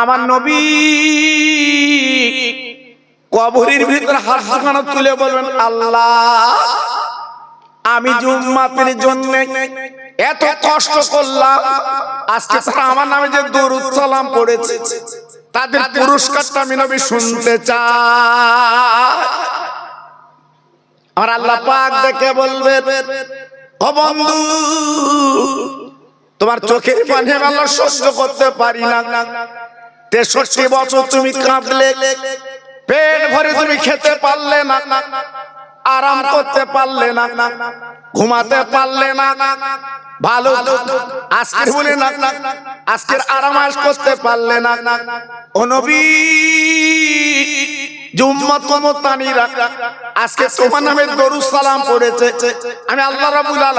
আমার নবী কবরের ভিতরে হাত দুখানা তুলে বলবেন, আল্লাহ, আমি জুম্মাতের জন্য এত কষ্ট করলাম, আজকে তারা আমার নামে যে দরুদ সালাম পড়েছে, তাদের পুরস্কারটা আমি নবী শুনতে চাই। আমার আল্লাহ পাক দেখে বলবে ও বন্ধু তোমার চোখের পানি আল্লাহ সহ্য করতে পারি না। তেষট্টি বছর তুমি কাঁদলে। পেট ভরে তুমি খেতে পারলে না। আরাম করতে পারলে না, ঘুমাতে পারলে না। ভালো আজকের বলে না, আজকের আরামাস করতে পারলে না। ও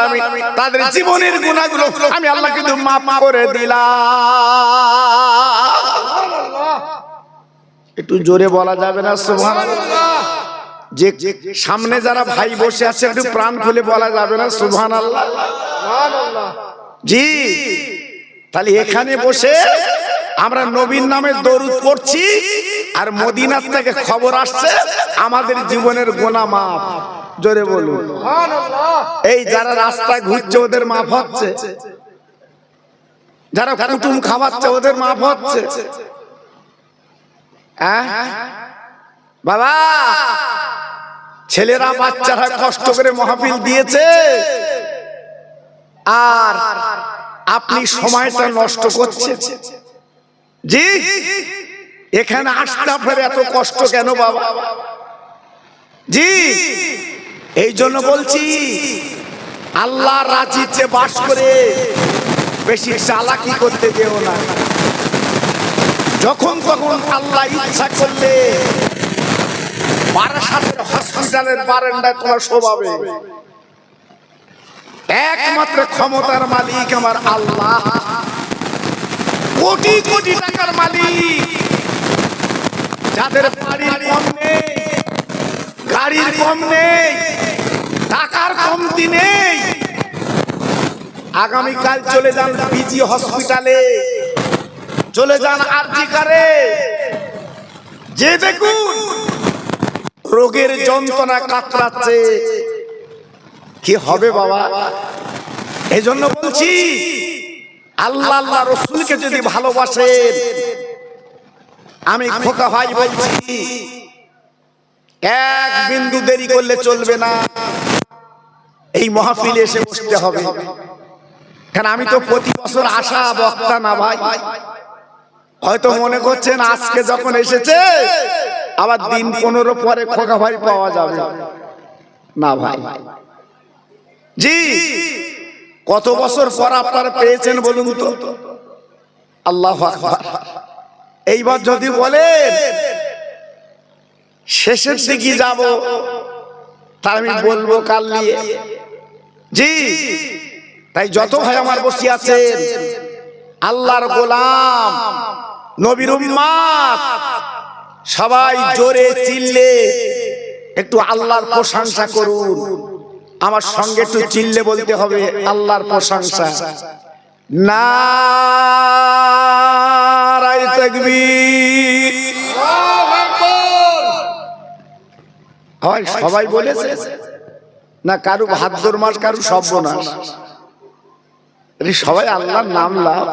আমি তাদের জীবনের গুনাহগুলো আমি আল্লাহ কিন্তু করে দিলাম। একটু জোরে বলা যাবে না যে সামনে যারা ভাই বসে আছে, একটু প্রাণ খুলে বলা যাবে না? সুবহানাল্লাহ। জি। তাহলে এখানে বসে আমরা নবীন নামে দরুদ পড়ছি, আর মদিনার থেকে খবর আসছে, আমাদের জীবনের গোনা মাপ জোরে বলুন। এই যারা রাস্তায় ঘুরছে, ওদের মাপ হচ্ছে। যারা কুটুম খাওয়াচ্ছে, ওদের মাপ হচ্ছে। হ্যাঁ? বাবা ছেলেরা বাচ্চারা কষ্ট করে মহাপিল দিয়েছে। আর আপনি সময়টা নষ্ট করছে জি এখানে আসতে আপনার এত কষ্ট কেন বাবা? জি এই জন্য বলছি আল্লাহ রাজিতে বাস করে বেশি চালাকি করতে দেও না। যখন তখন আল্লাহ ইচ্ছা করলে একমাত্র ক্ষমতার মালিক আমার আল্লাহ। কোটি কোটি টাকার মালিক। যাদের বাড়ির কম নেই, গাড়ির কম নেই, টাকার কমতি নেই। আগামীকাল চলে যান পিজি হসপিটালে চলে যান আর্জিকারে যে দেখুন রোগের যন্ত্রণা কাতরাচ্ছে। কি হবে বাবা? এই জন্য বলছি, আল্লাহ আল্লাহ রসুলকে যদি ভালোবাসেন, আমি খোকা ভাই বলছি, এক বিন্দু দেরি করলে চলবে না। এই মহাফিলে এসে বসতে হবে। কারণ আমি তো প্রতি বছর আসা বক্তা না ভাই। হয়তো মনে করছেন আজকে যখন এসেছে আবার দিন পনেরো পরে খোকা ভাই পাওয়া যাবে। না ভাই। জি। কত বছর পর আপনারা পেয়েছেন বলুন তো? আল্লাহ। এইবার যদি বলেন শেষের দিকে যাব তার আমি বলব কাল নিয়ে। জি। তাই যত ভাই আমার বসে আছেন আল্লাহর গোলাম নবীর উম্মাত সবাই জোরে চিল্লে। একটু আল্লাহর প্রশংসা করুন। আমার সঙ্গে একটু চিল্লে বলতে হবে আল্লাহর প্রশংসা। নারায় তাকবীর। হয় সবাই বলেছে? না কারু ভাদ্র মাস কারু সর্বনাশ সবাই আল্লাহর নাম লাভ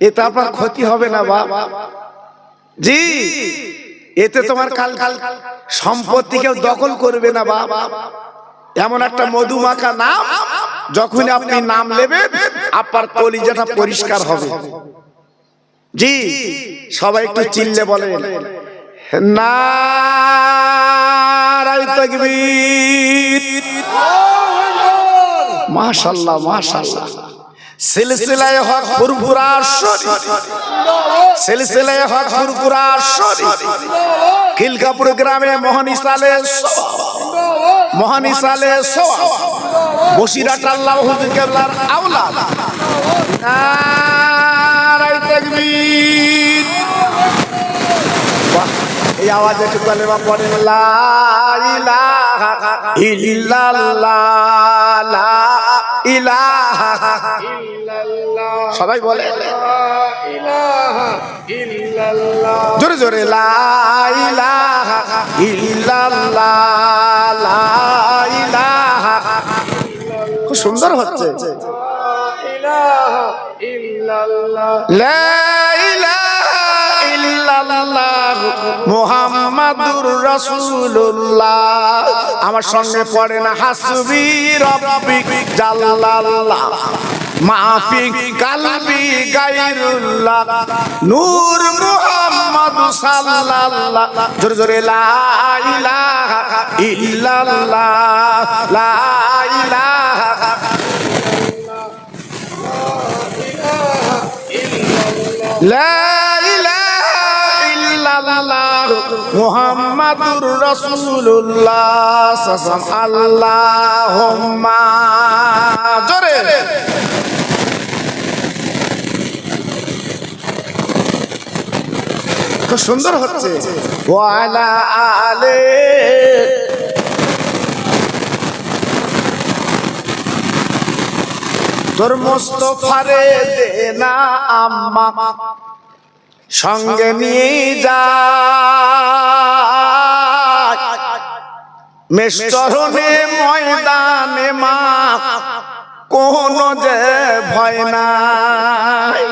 এতে আপনার ক্ষতি হবে না বাবা জি। এতে তোমার কাল কাল সম্পত্তি কেউ দখল করবে না বাবা এমন একটা মধুমাখা নাম যখন আপনি নাম নেবেন আপনার কলিজাটা পরিষ্কার হবে। জি সবাই একটু চিল্লে বলেন। নারায় তাকবীর। মাশাআল্লাহ মাশাআল্লাহ সিলসিলায় হক ফুরফুরা শরীফ। সিলসিলায় হক ফুরফুরা শরীফ। খিলকাপুর গ্রামে মোহন ইসালে মোহন ইসালে বসিরাট আল্লাহ হুজুর কেবলার আওলা নারায় তাকবীর। এই আওয়াজ একটু কালেমা পড়েন লা ইলাহা ইল্লাল্লাহ লা ইলাহা সবাই বলে। জোরে জোরে ইল্লাল্লাহ লাইলাহা খুব সুন্দর হচ্ছে। লা ইলাহা ইল্লাল্লাহ। মুহাম্মাদুর রাসূলুল্লাহ। আমার সঙ্গে পড়েন হাসবি রব্বি জাল্লাল্লাহ। মাফি কালবি গায়রুল্লাহ। নূর মুহাম্মদ সাল্লাল্লাহ। জোরে জোরে লা ইলাহা ইল্লাল্লাহ। লা ইলাহা লা ইল্লাল্লাহ জোরে। সুন্দর হচ্ছে। ওয়ালা আলে। তোর মোস্তফারে দে না আম্মা। সঙ্গে নিয়ে যা মেষচরণে ময়দানে মা কোন যে ভয় নাই।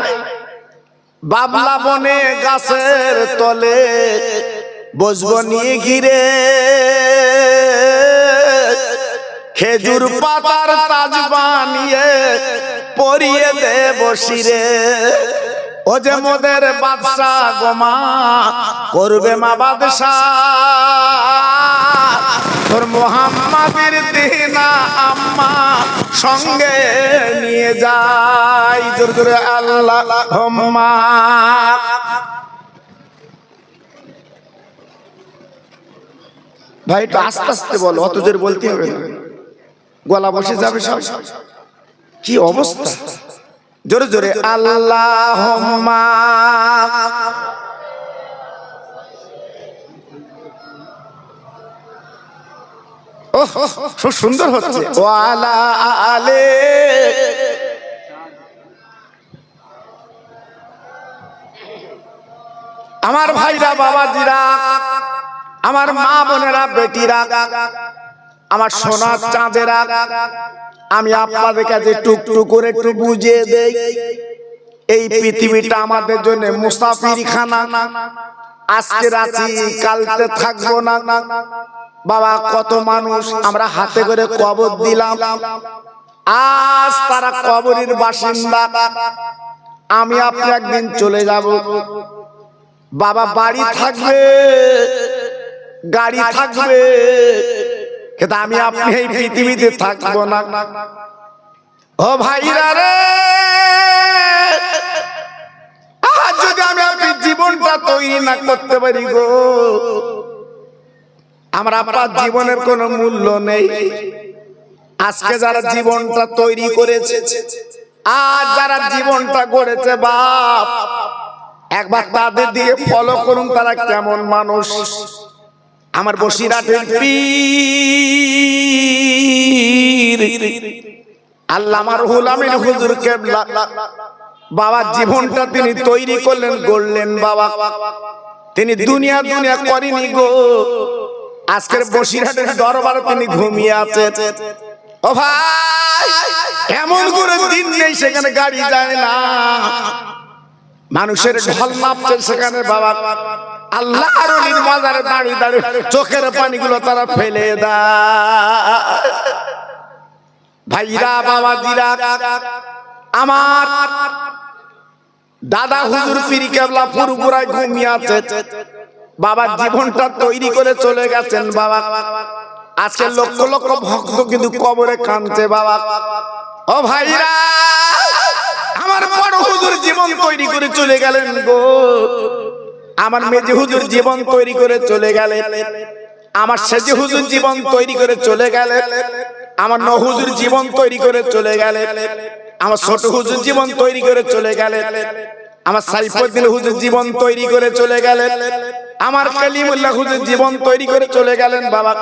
বাবলা বনে গাছের তলে বসবো নিয়ে ঘিরে। খেজুর পাতার তাজ বানিয়ে পরিয়ে দে বসিরে ও যে মোদের বাদশা গোমা করবে মা বাদশা তোর মোহাম্মদের দিনা আম্মা সঙ্গে নিয়ে যাই। জোর জোরে আল্লাহ হোম্মা ভাই একটু আস্তে আস্তে বলো, অত বলতে হবে গলা বসে যাবে সব। কি অবস্থা? জোরে জোরে আল্লাহ খুব সুন্দর হচ্ছে। ওয়ালা আলে। আমার ভাইরা বাবাজিরা আমার মা বোনেরা বেটিরা আমার সোনার চাঁদেরা আমি আপনাদের কাছে টুকটুক করে একটু বুঝিয়ে দেই। এই পৃথিবীটা আমাদের জন্য মুসাফির খানা। আজকে রাতি, কালকে থাকব না। বাবা, কত মানুষ আমরা হাতে করে কবর দিলাম। আজ তারা কবরের বাসিন্দা। আমি আপনি একদিন চলে যাব। বাবা, বাড়ি থাকবে। গাড়ি থাকবে। কিন্তু আমি আপনি এই পৃথিবীতে থাকব না। ও ভাইরা রে। আজ যদি আমি আপনি জীবনটা তৈরি না করতে পারি গো। আমার আপনার জীবনের কোনো মূল্য নেই। আজকে যারা জীবনটা তৈরি করেছে আজ যারা জীবনটা গড়েছে বাপ। একবার তাদের দিকে ফলো করুন তারা কেমন মানুষ। আমার বসিরাটের পীর। আল্লাহ আমার হুলামিন হুজুর কেবলা বাবা জীবনটা তিনি তৈরি করলেন গড়লেন বাবা। তিনি দুনিয়া দুনিয়া করেনি গো। আজকের বসিরহাটের দরবার তিনি ঘুমিয়ে আছে ও ভাই এমন করে দিন নেই সেখানে গাড়ি যায় না। মানুষের ঢল নামছে সেখানে বাবা। আল্লাহ রলির মাজারে দাঁড়িয়ে দাঁড়িয়ে চোখের পানিগুলো তারা ফেলে দেয়। ভাইরা বাবা দিরা আমার দাদা হুজুর পিরি কেবলা পুরপুরায় ঘুমিয়ে আছে। বাবার জীবনটা তৈরি করে চলে গেছেন বাবা। আজকে লক্ষ লক্ষ ভক্ত কিন্তু কবরে কাঁদছে বাবা। ও ভাইরা আমার বড় হুজুর জীবন তৈরি করে চলে গেলেন গো। আমার মেজে হুজুর জীবন তৈরি করে চলে গেলেন আমার সেজে হুজুর জীবন তৈরি করে চলে গেলেন আমার ন হুজুর জীবন তৈরি করে চলে গেলেন আমার ছোট হুজুর জীবন তৈরি করে চলে গেলেন আমার সাইফুদ্দিন হুজুর জীবন তৈরি করে চলে গেলেন আমার কালিমুল্লাহ হুজুর জীবন তৈরি করে চলে গেলেন বাবা।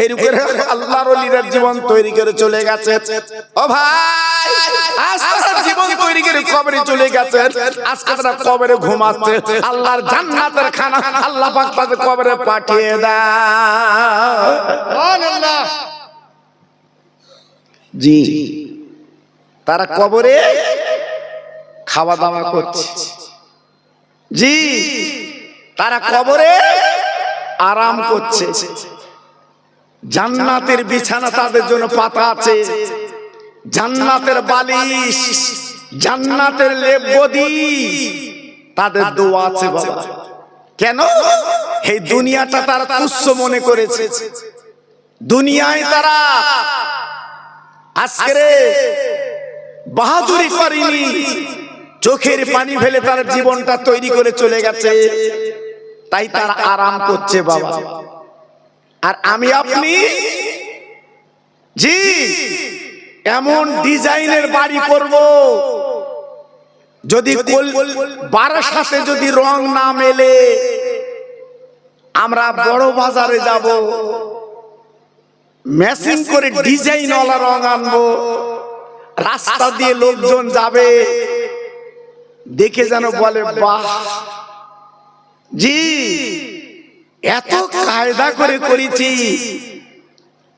এই করে আল্লাহর ওলিদের জীবন তৈরি করে চলে গেছে। ও ভাই আজ তারা জীবন তৈরি করে কবরে চলে গেছে। আজকে তারা কবরে ঘুমাচ্ছে। আল্লাহর জান্নাতের খানা আল্লাহ পাক তাদের কবরে পাঠিয়ে দেয় জি তারা কবরে খাওয়া দাওয়া করছে। জি তারা কবরে আরাম করছে। জান্নাতের বিছানা তাদের জন্য পাতা আছে। জান্নাতের বালিশ জান্নাতের লেপ গদি তাদের দোয়া আছে বাবা। কেন? এই দুনিয়াটা তারা তুচ্ছ মনে করেছে। দুনিয়ায় তারা আজকে বাহাদুরি করেনি। চোখের পানি ফেলে তার জীবনটা তৈরি করে চলে গেছে। তাই তার আরাম করছে বাবা। আর আমি আপনি জি। এমন ডিজাইনের বাড়ি করব। যদি বারাসাতে যদি রং না মেলে আমরা বড় বাজারে যাব। মেশিন করে ডিজাইন ওয়ালা রং আনব। রাস্তা দিয়ে লোকজন যাবে। দেখে যেন বলে বাহ জি। এত কায়দা করে করেছি।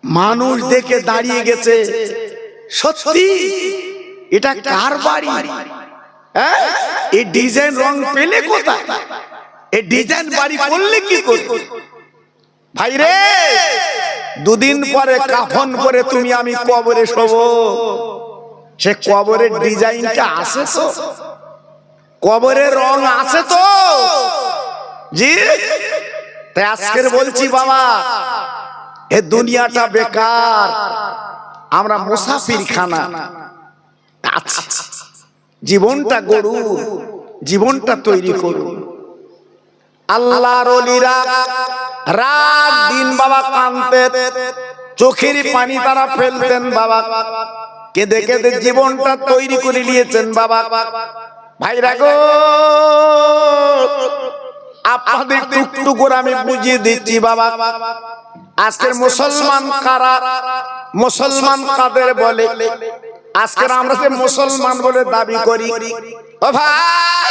মানুষ দেখে দাঁড়িয়ে গেছে। সত্যি? এটা কার বাড়ি? এই ডিজাইন রং পেলে কোথায়? এই ডিজাইন বাড়ি করলে কি করবে ভাই রে দুদিন পরে কাফন করে তুমি আমি কবরে শোব। সে কবরের ডিজাইনটা আছে তো? কবরের রং আছে তো? জি? তাই আজকের বলছি বাবা এ দুনিয়াটা বেকার। আমরা মুসাফির খানা আচ্ছা জীবনটা গরুর জীবনটা তৈরি করুন। আল্লাহর অলিরা রাত দিন বাবা কানতে চোখের পানি তারা ফেলতেন বাবা। কেঁদে কেঁদে জীবনটা তৈরি করে নিয়েছেন বাবা। ভাইরা গো আপনাদের টুকটুক করে আমি বুঝিয়ে দিচ্ছি বাবা। আজকের মুসলমান কারা? মুসলমান কাদের বলে? আজকের আমরা যে মুসলমান বলে দাবি করি ও ভাই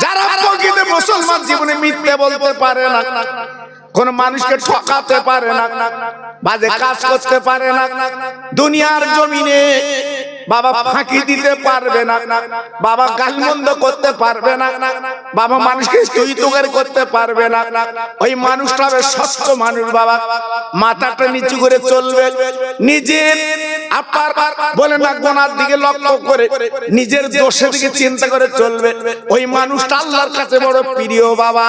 যারা প্রকৃত মুসলমান জীবনে মিথ্যে বলতে পারে না। কোন মানুষকে ঠকাতে পারে না। বাজে কাজ করতে পারে না। দুনিয়ার জমিনে বাবা ফাঁকি দিতে পারবে না। বাবা গালমন্দ করতে পারবে না। বাবা মানুষকে তুই করতে পারবে না। ওই মানুষটা হবে স্বচ্ছ মানুষ বাবা। মাথাটা নিচু করে চলবে। নিজের আপার বলে না, গোনার দিকে লক্ষ্য করে, নিজের দোষের দিকে চিন্তা করে চলবে। ওই মানুষটা আল্লাহর কাছে বড় প্রিয় বাবা।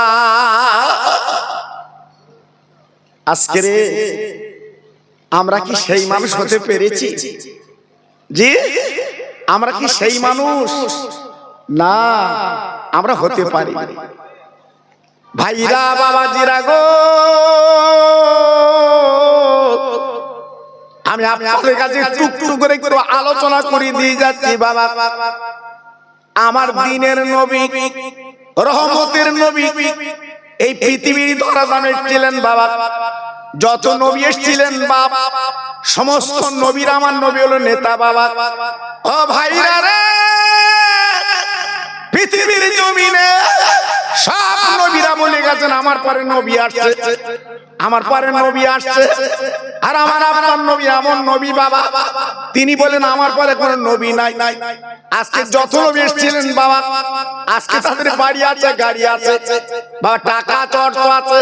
আজকে আমরা কি সেই মানুষ হতে পেরেছি? জি? আমরা কি সেই মানুষ? না আমরা হতে পারি। ভাইরা বাবাজিরা গো! আমি আপনাদের কাছে টুকটুক করে একটু আলোচনা করে দিয়ে যাচ্ছি বাবা। আমার দিনের নবী রহমতের নবী এই পৃথিবীর ধরা ছিলেন বাবা। যত নবী এসেছিলেন, বাপ, সমস্ত নবীর আমার নবী হলো নেতা বাবা। ও ভাইরা রে, পৃথিবীর জমিনে সব নবীরা বলে গেছেন, আমার পরে নবী আসছে। আমার পরে নবী আসছে। আর আমার আপনার নবী, এমন নবী বাবা, তিনি বলেন, আমার পরে কোনো নবী নাই। আজকে যত নবী এসেছিলেন বাবা, আজকে তাদের বাড়ি আছে, গাড়ি আছে। বাবা, টাকা অর্থ আছে।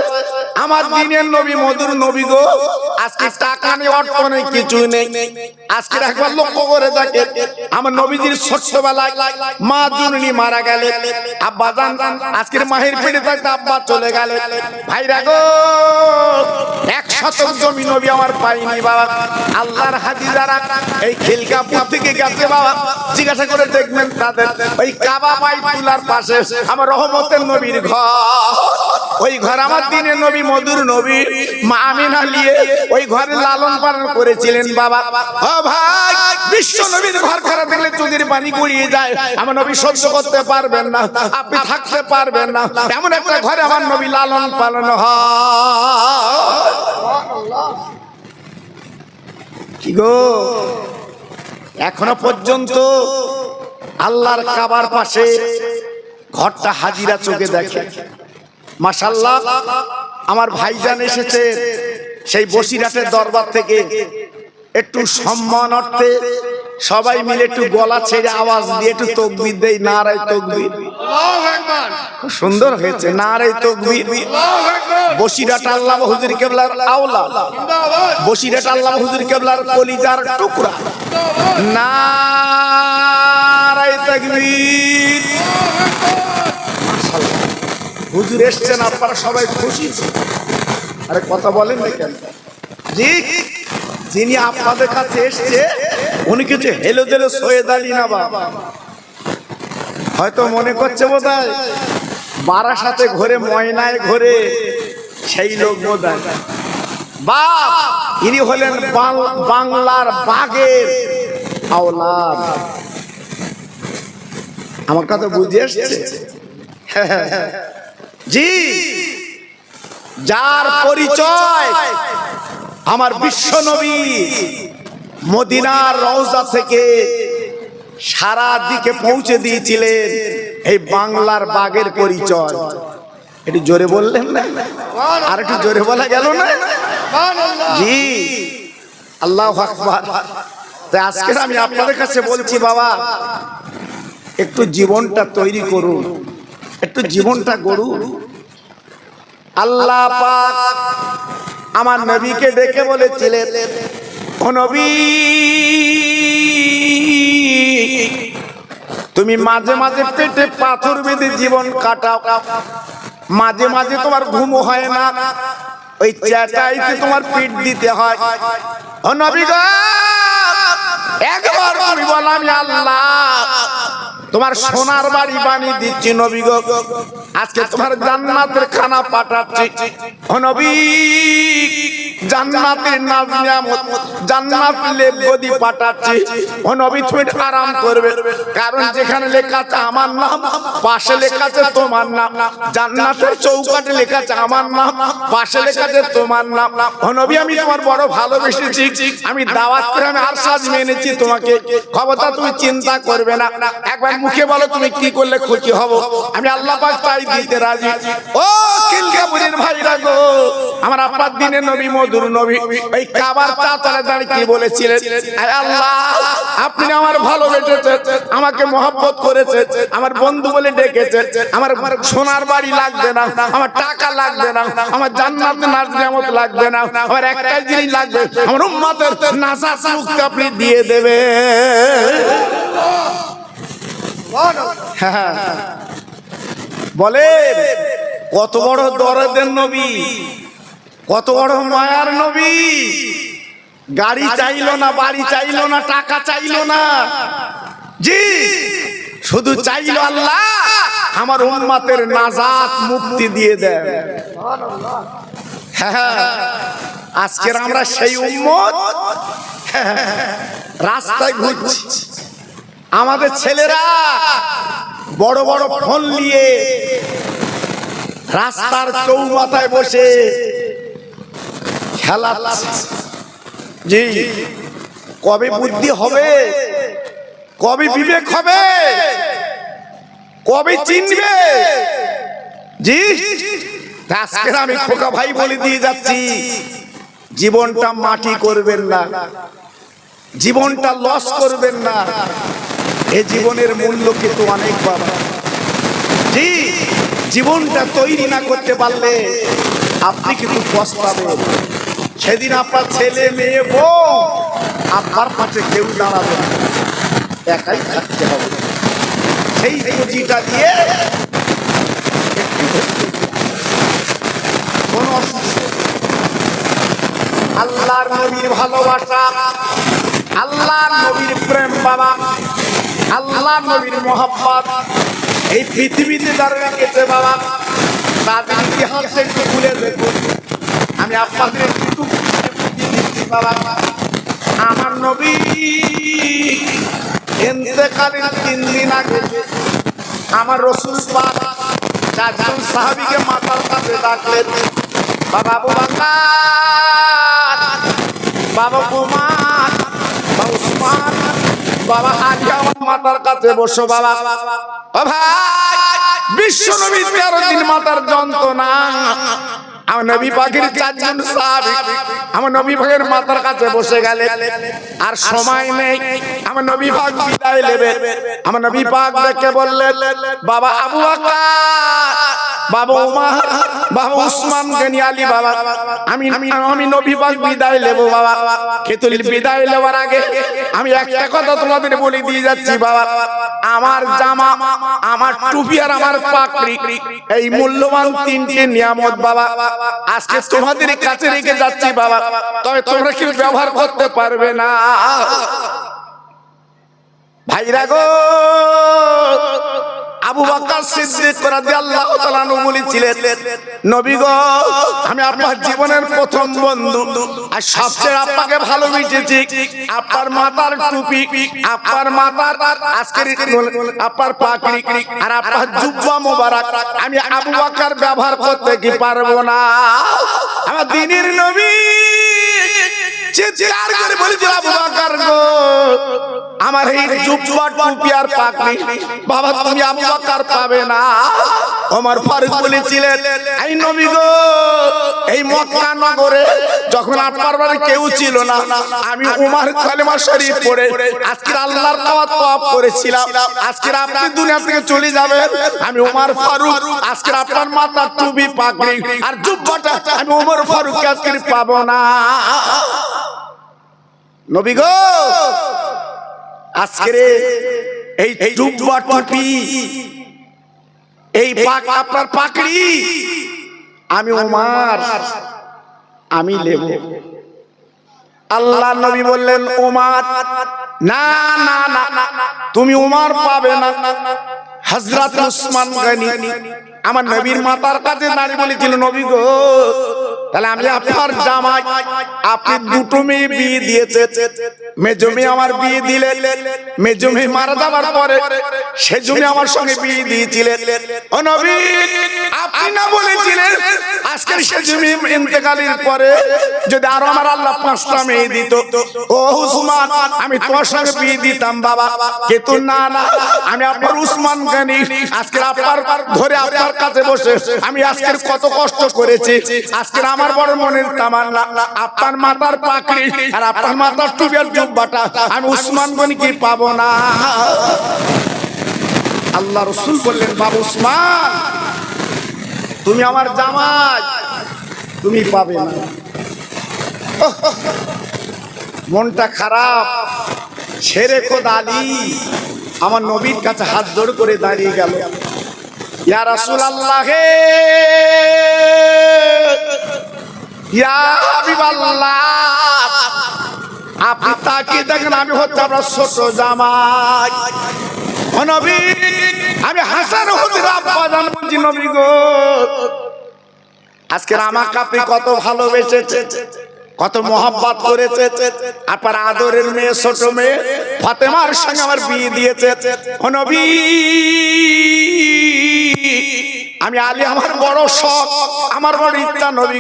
আমার দিনের নবী, মধুর নবী গো, আজকে টাকা নেই, অর্থ নেই কিছু নেই। আজকে একবার লক্ষ্য করে দেখে, আমার নবীজির ছোট্টবেলায় মা জননী মারা গেলে আব্বা জান, আজকের মাহের পেটে থাকতে আব্বা চলে গেলে। ভাইরা গো এক শতক জমি নবী আমার পাইনি বাবা। আল্লাহর হাজি যারা এই খিলকাপুর থেকে গেছে বাবা। জিজ্ঞাসা করে দেখবেন তাদের। ওই কাবা পাই তুলার পাশে আমার রহমতের নবীর ঘর। ওই ঘর আমার দিনে নবী মধুর নবী মা আমিনা নিয়ে ওই ঘরে লালন পালন করেছিলেন বাবা ও ভাই বিশ্ব নবীর ঘর খারাপ দেখলে চোখের পানি গড়িয়ে যায়। আমার নবী সহ্য করতে পারবেন না আপনি থাকতে পারবেন না। এমন একটা ঘরে আমার নবী লালন পালন কি গো? এখনও পর্যন্ত আল্লাহর কাবার পাশে ঘরটা হাজিরা চোখে দেখে। মাসাল্লাহ আমার ভাইজান এসেছে সেই বসিরহাটের দরবার থেকে। একটু সম্মান অর্থে সবাই মিলে একটু গলা ছেড়ে আওয়াজ দিয়ে একটু তকবির দেই নারাই তকবির। খুব সুন্দর হয়েছে নারাই তকবির। বসিরহাট আল্লাহ হুজুর কেবলার আওলা। বসিরহাট আল্লাহ হুজুর কেবলার কলিজার টুকরা। নারাই তকবির। হুজুর এসছেন, আপনারা সবাই খুশি? আরে কথা বলেন না কেন? জি, যিনি আপনাদের কাছে এসছে, উনি কিছু হেলো দেলো সৈয়দ আলী না বাবা। হয়তো মনে করছে বোধ হয় বারাসাতে ঘরে, ময়নায় ঘরে, সেই লোক বোধ হয় বাপ, ইনি হলেন বাং- বাংলার বাগের আওলাদ। আমার কথা বুঝে এসছে? জি। যার পরিচয় আমার বিশ্ব নবী মদিনার রওজা থেকে সারা দিকে পৌঁছে দিয়েছিলেন এই বাংলার বাগের পরিচয়। একটু জোরে বললেন না? আর একটু জোরে বলা গেল না? জি। আল্লাহ আকবার। তাই আজকে আমি আপনাদের কাছে বলছি বাবা একটু জীবনটা তৈরি করুন। একটু জীবনটা গরু আল্লাহ পাক আমার নবীকে ডেকে বলেছিলেন, ও নবী, তুমি মাঝে মাঝে পেটে পাথর বেঁধে জীবন কাটাও। মাঝে মাঝে তোমার ঘুম হয় না। ওই চ্যাটাইতে তোমার পিঠ দিতে হয়। ও নবী একবার বলো আমি আল্লাহ তোমার সোনার বাড়ি বানিয়ে দিচ্ছি নবী গো। আজকে তোমার জান্নাতের খানা পাঠাচ্ছি। ও নবী। জান্নাত ও নবী তুমি আরাম করবে। কারণ যেখানে লেখা আছে আমার নাম, পাশে লেখা আছে তোমার নাম। জান্নাতের লেখা আছে আমার নাম, পাশে লেখা আছে তোমার নাম। ও নবী, আমি তোমার বড় ভালোবেসেছি। আমি দাওয়াত করে আমি আর সাজ মেনেছি তোমাকে। খবরটা তুমি চিন্তা করবে না। একবার মুখে বলো তুমি কি করলে খুশি হব। আমি আল্লাহ পাক তাই দিতে রাজি। ও কিলকাপুরের ভাইরা গো, আমার আপনার দিনে নবী আপনি আমার আমার বন্ধু বলে ডেকেছে আমার সোনার বাড়ি লাগবে না, আমার টাকা লাগবে না, আমার জান্নাত লাগবে না, আমার একটাই জিনিস লাগবে, আমার উম্মতের আপনি দিয়ে দেবে বলে কত বড় দরদের নবী। কত বড় মায়ার নবী। গাড়ি চাইলো না বাড়ি চাইলো না টাকা চাইলো না। জি শুধু চাইল আল্লাহ আমার উম্মাতের নাজাত মুক্তি দিয়ে দেয়। হ্যাঁ আজকের আমরা সেই উম্মত। রাস্তায় ঘুরছি। আমাদের ছেলেরা বড় বড় ফোন নিয়ে রাস্তার চৌমাথায় বসে খেলা জি। কবে বুদ্ধি হবে। কবে বিবেক হবে। কবে চিনবে। জি। আজকে আমি খোকা ভাই বলে দিয়ে যাচ্ছি। জীবনটা মাটি করবেন না। জীবনটা লস করবেন না। এ জীবনের মূল্য কিন্তু অনেক বাবা জি। জীবনটা তৈরি না করতে পারলে আপনি কিন্তু পস্তাবেন সেদিন আপনার ছেলে, মেয়ে, বউ, আপনার পাশে কেউ দাঁড়াবে না। একাই থাকতে হবে। সেই পুঁজিটা দিয়ে কোনো নেই। আল্লাহর নবীর ভালোবাসা, আল্লাহর নবীর প্রেম বাবা আল্লাহর নবীর মোহাম্মত এই পৃথিবীতে যারা রেখেছে বাবা, তাদের ইতিহাসটা একটু খুলে দেখুন। আমি আপনাদের আমার নবী তিন দিন আগে আমার রসুল সাহাবিকে মাথার কাছে ডাকলেন, বাবা আবু বাকার, বাবা কুমার বাবা উসমান, বাবা আলী আমার মাতার কাছে বসো বাবা। ভাই, বিশ্ব নবী তেরো দিন মাতার যন্ত্রণা আমার নবী পাখির চারজন সাহাবি। আমার নবী পাখির মাতার কাছে বসে গেলে আর সময় নেই। আমার নবী ভাগ বিদায় নেবে। আমার নবী পাক দেখে বললেন বাবা আবু বকর বাবা বাবা বাবা। আমি আমি বিদায় বাবা। বিদায় আগে আমি তোমাদের বলে দিয়ে যাচ্ছি বাবা। আমার জামা, আমার টুপি আর আমার পাকড়ি এই মূল্যবান তিনটে নিয়ামত বাবা। আজকে তোমাদের কাছে রেখে যাচ্ছি বাবা। তবে তোমরা কেউ ব্যবহার করতে পারবে না? ভাইরা গো! আবু বকর সিদ্দিক রাদিয়াল্লাহু তাআলা বলেছিলেন নবী গো আমি আপনার জীবনের প্রথম বন্ধু আর সবচেয়ে আপনাকে ভালোবেসেছি আপনার মাথার টুপি আপনার মাথার আজকের আপনার পাকড়ি আর আপনার জুব্বা মোবারক। আমি আবু বকর ব্যবহার করতে কি পারব না? আমার দিনের নবী চিৎকার করে বলেছিল আবু বকর গো আমার এই জুব্বা টুপি আর পাকড়ি বাবা তুমি আবু বকর পাবে না। ওমর ফারুক বলেছিলেন এই নবী গো এই মক্কা নগরে যখন আপনার বাড়ি কেউ ছিল না আমি উমার কালেমা শরীফ পড়ে আজকে আল্লাহর দাওয়াত পাপ করেছিলাম আজকে আপনি দুনিয়া থেকে চলে যাবেন আমি উমার ফারুক আজকে আপনার মাথার টুপি পাকড়ি আর জুব্বাটা আমি উমর ফারুক আজকে পাবো না। নবী গো আজকে এই জুব্বা টুপি এই পাক আপনার পাকড়ি। আমি উমার আমি লেব। আল্লাহ নবী বললেন উমার না না না তুমি উমার পাবে না। হযরত উসমান গনি আমার নবীর মাতার কাছে দাঁড়িয়ে বলেছিল নবী গো তাহলে আমি আপনার জামাই আপনি দুটো মেয়ে বিয়ে দিয়েছে মেজো মেয়ে আমার বিয়ে দিলেন। মেজো মেয়ে মারা যাবার পরে সে জমি আমার সঙ্গে বিয়ে দিয়েছিলেন। ও নবী আপনি না বলেছিলেন আজকের সে জমি ইন্তেকালের পরে যদি আরও আমার আল্লাহ পাঁচটা মেয়ে দিত। ও উসমান আমি তোমার সঙ্গে বিয়ে দিতাম বাবা। কিন্তু না না আমি আপনার উসমান গানি আজকের আপনার ধরে আপনার কাছে বসে আমি আজকের কত কষ্ট করেছি। আজকের আমার বড় মনের তামান্না আপনার মাথার পাকড়ি আর আপনার মাথার টুবের জুব্বাটা আমি উসমান গনিকে পাবো না। আল্লাহ রসুল বললেন, বাবু উসমান, তুমি আমার জামাই, তুমি পাবে না। মনটা খারাপ, ছেড়ে খোদ আলী, আমার নবীর কাছে হাত জোড় করে দাঁড়িয়ে গেল। ইয়া রাসূল আল্লাহ আপনি তাকিয়ে দেখেন, আমি হচ্ছে আপনার ছোট জামাই। নবী, আমি হাসান আব্বা নবী গো। আজকের আমাকে আপনি কত ভালোবেসেছে কত মোহাব্বত করেছে আপনার আদরের মেয়ে, ছোট মেয়ে, ফাতেমার সঙ্গে আমার বিয়ে দিয়েছে নবী আমি আলী আমার বড় শখ, আমার বড় ইচ্ছা নবী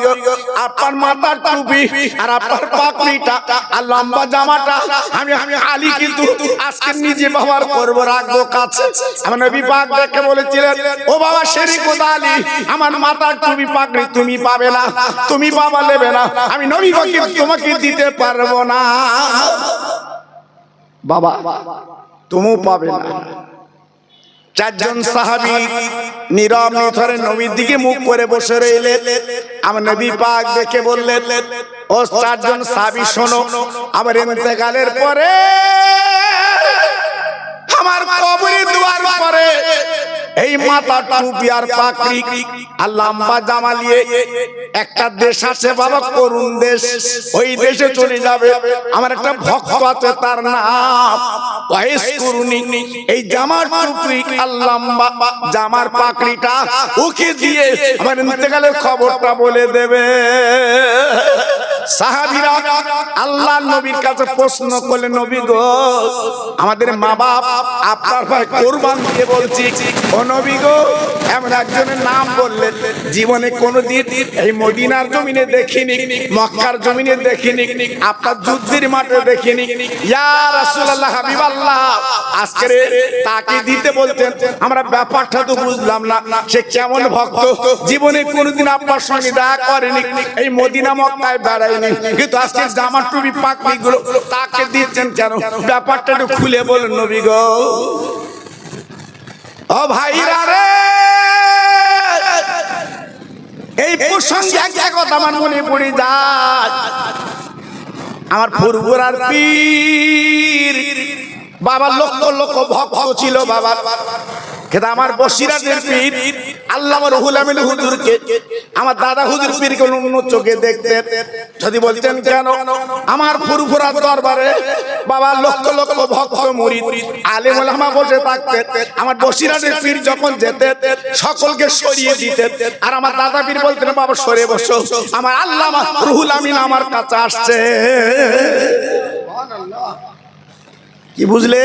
আপনার মাথার টুপি, আর আপনার পাকড়িটা আর লম্বা জামাটা। আমি আমি আলী কিন্তু আজকে নিজে ব্যবহার করব রাখব কাছে। আমার নবী পাক দেখে বলেছিলেন, ও বাবা শেরিক আলী, আমার মাথার টুপি পাকড়ি তুমি পাবে না, তুমি বাবা নেবে না। আমি নবী তোমাকে দিতে পারব না। বাবা তুমিও পাবে না। চারজন সাহাবি নীরব নিথরে নবীর দিকে মুখ করে বসে রইলেন। আমার নবী পাক দেখে বললেন, ও চারজন সাহাবি, শোনো, আমার ইন্তেকালের পরে, আমার কবরে দুয়ার পরে এই মাথা টুপি আর পাকড়ি আর লম্বা জামা নিয়ে একটা দেশ আছে বাবা করুণ দেশ। ওই দেশে চলে যাবে। আমার একটা ভক্ত আছে, তার নাম ওয়াইস করুনি এই জামার টুপি আর লম্বা জামার পাকড়িটা ওকে দিয়ে আমার ইন্তেকালের খবরটা বলে দেবে। সাহাবীরা আল্লাহ নবীর কাছে প্রশ্ন করলে নবী গো, আমাদের মা বাপ আপনার ভাই কোরবান দিয়ে বলছি। ও নবী গো, এমন একজনের নাম বললেন, জীবনে কোনোদিন এই মদিনার জমিনে দেখিনি, মক্কার জমিনে দেখিনি, আপনার যুদ্ধের মাঠে দেখিনি। ইয়া রাসূলুল্লাহ আজকে তাকে দিতে বলতেন আমরা ব্যাপারটা তো বুঝলাম না, সে কেমন ভক্ত? জীবনে কোনোদিন আপনার সঙ্গে দেখা করেনি। এই মদিনা, মক্কায় বেড়ায়নি কিন্তু আজকে জামা টুপি পাকড়ি গুলো তাকে দিচ্ছেন কেন ব্যাপারটা একটু খুলে বলুন নবী গো। ও ভাইরা রে! এই প্রসঙ্গে একটা কথা আমার মনে পড়ে যায়। আমার ফুরফুরার পীর। বাবা লক্ষ লক্ষ ভক্ত ছিল বাবা কিন্তু আমার বসিরাদের পীর। আমিন আমার দাদা চোখে যদি কেন আমার বাবা লক্ষ আমার পীর যখন যেতে সকলকে সরিয়ে দিতেন। আর আমার দাদা পীর বলতেন, বাবা, সরে বসো, আমার আল্লাহ রুহুল আমিন আমার কাছে আসছে। কি বুঝলে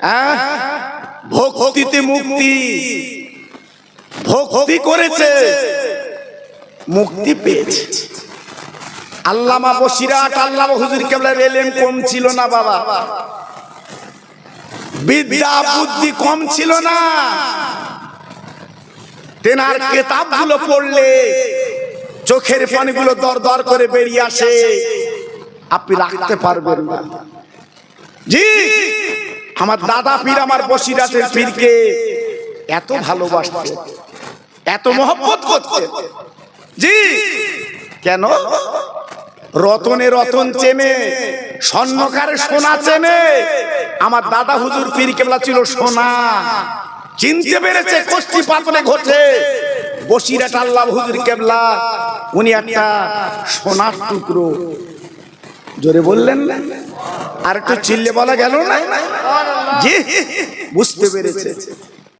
হ্যাঁ? ভক্তিতে মুক্তি। ভক্তি করেছে। মুক্তি পেয়েছে। আল্লামা বসিরাট আল্লামা হুজুর কেবলার এলেম কম ছিল না বাবা। বিদ্যা বুদ্ধি কম ছিল না। তেনার কেতাবগুলো পড়লে চোখের পানিগুলো দর দর করে বেরিয়ে আসে। আপনি রাখতে পারবেন না। জি আমার দাদা পীর আমার বসিরাটের পীরকে এত ভালোবাসতে। এত মহব্বত করতে জি। কেন? রতনে রতন চেনে স্বর্ণকারে সোনা চেনে। আমার দাদা হুজুর পীর কেবলা ছিল সোনা। চিনতে পেরেছে কষ্টি পাতনে ঘটে। বসিরাট আল্লাহ হুজুর কেবলা উনি একটা সোনার টুকরো। জোরে বললেন না? আর একটু চিল্লে বলা গেল না? জি বুঝতে পেরেছে।